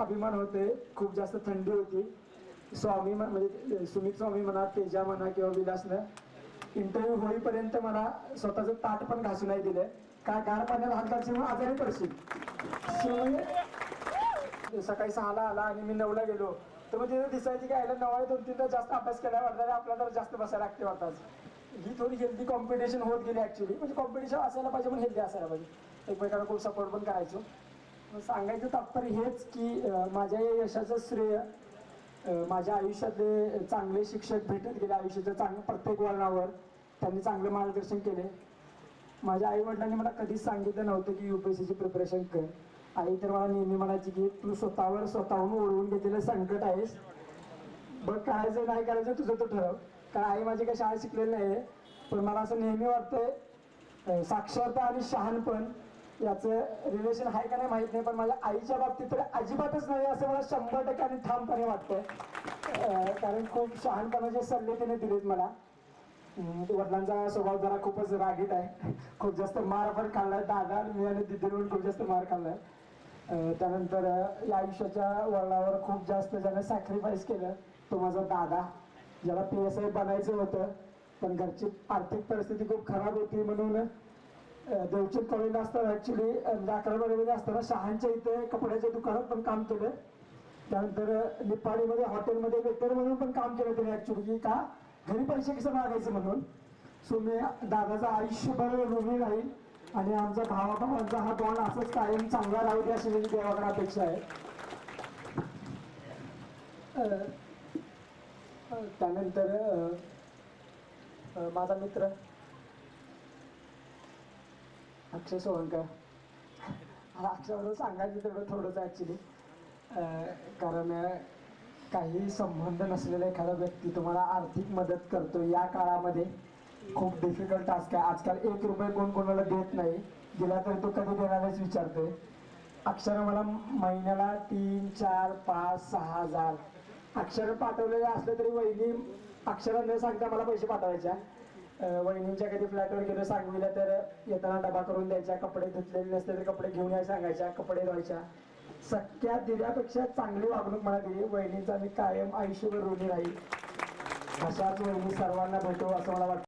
अभिमान होते खूप जास्त थंडी होती. स्वामी म्हणजे सुमित स्वामी म्हणा तेजा म्हणा किंवा विलासनं इंटरव्ह्यू होईपर्यंत मला स्वतःचं ताट पण घासू नाही दिलं. काय गार पाण्याला हात घालशील म्हणून आजारी पडशील. सकाळी सहाला आला आणि मी नऊला गेलो. तर मग तिथं दिसायची की आयला नवा दोन तीनदा जास्त अभ्यास केला वाटतं आपल्याला तर जास्त बसायला लागते वाटतात ही थोडी हेल्दी कॉम्पिटिशन होत गेली ऍक्च्युली म्हणजे कॉम्पिटिशन असायला पाहिजे पण हेल्दी असायला पाहिजे. एकमेकांना खूप सपोर्ट पण करायचो. सांगायचं तात्पर्य हेच की माझ्या या यशाचं श्रेय माझ्या आयुष्यातले चांगले शिक्षक भेटत गेले आयुष्याच्या चांगलं प्रत्येक वळणावर त्यांनी चांगलं मार्गदर्शन केले. माझ्या आई वडिलांनी मला कधीच सांगितलं नव्हतं की यू पी प्रिपरेशन कर. आई तर मला नेहमी म्हणायची की तू स्वतःवर स्वतःहून ओढवून घेतलेलं संकट आहेस. बघ करायचं नाही करायचं तुझं तू ठरव. कारण आई माझी काही शाळा शिकलेली नाही आहे पण मला असं नेहमी वाटतंय साक्षरता आणि शहाणपण याचं रिलेशन आहे का नाही माहीत नाही पण माझ्या आईच्या बाबतीत तर अजिबातच नाही असं मला शंभर टक्के आणि ठामपणे वाटतंय. कारण खूप शहाणपणाचे सल्ले तिने दिलेत मला. वडिलांचा स्वभाव जरा खूपच रागीट आहे. खूप जास्त मार पण खाल्लाय. दादा आणि मी आणि दिदीने खूप जास्त मार खाल्लाय. त्यानंतर या आयुष्याच्या वळणावर खूप जास्त ज्याने सॅक्रिफाईस केलं तो माझा दादा ज्याला पी एस आय बनायचं होतं. पण घरची आर्थिक परिस्थिती खूप खराब होती म्हणून अं, देवचंद कॉलेजला असताना ऍक्च्युली अकरा बारामध्ये असताना शहांच्या इथे कपड्याच्या दुकानात पण काम केलं. त्यानंतर अं, निपाणीमध्ये हॉटेलमध्ये वेटर म्हणून पण काम केलं त्याने ऍक्च्युली की का घरी पैसे कसं मागायचं म्हणून. सो मी दादाचं आयुष्यभर ऋणी राहील आणि आमचा भावाभावांचा हा बॉन्ड असंच कायम चांगला राहू दे अशी माझी देवाकडे अपेक्षा आहे. त्यानंतर माझा मित्र अक्षय सोळंकर अक्षराला सांगायचं तेवढं थोडंच ॲक्च्युली कारण काही संबंध नसलेला एखादा व्यक्ती तुम्हाला आर्थिक मदत करतो या काळामध्ये खूप डिफिकल्ट टास्क आहे. आजकाल एक रुपये कोण कोणाला देत नाही. दिला तरी तो कधी देणारच विचारतोय. अक्षर मला महिन्याला तीन चार पाच सहा हजार. अक्षर पाठवलेले असले तरी वहिनी अक्षर न सांगता मला पैसे पाठवायच्या. वहिनींच्या कधी फ्लॅटवर गेलो सांगविल्या तर येताना डबा करून द्यायच्या कपडे धुतलेले नसते तर कपडे घेऊन यायला सांगायच्या कपडे धुवायच्या. सख्या दिल्यापेक्षा चांगली वागणूक मला दिली. वहिनीचा मी कायम आयुष्यभर ऋणी राहील. अशाच वहिनी सर्वांना भेटू असं मला वाटतं.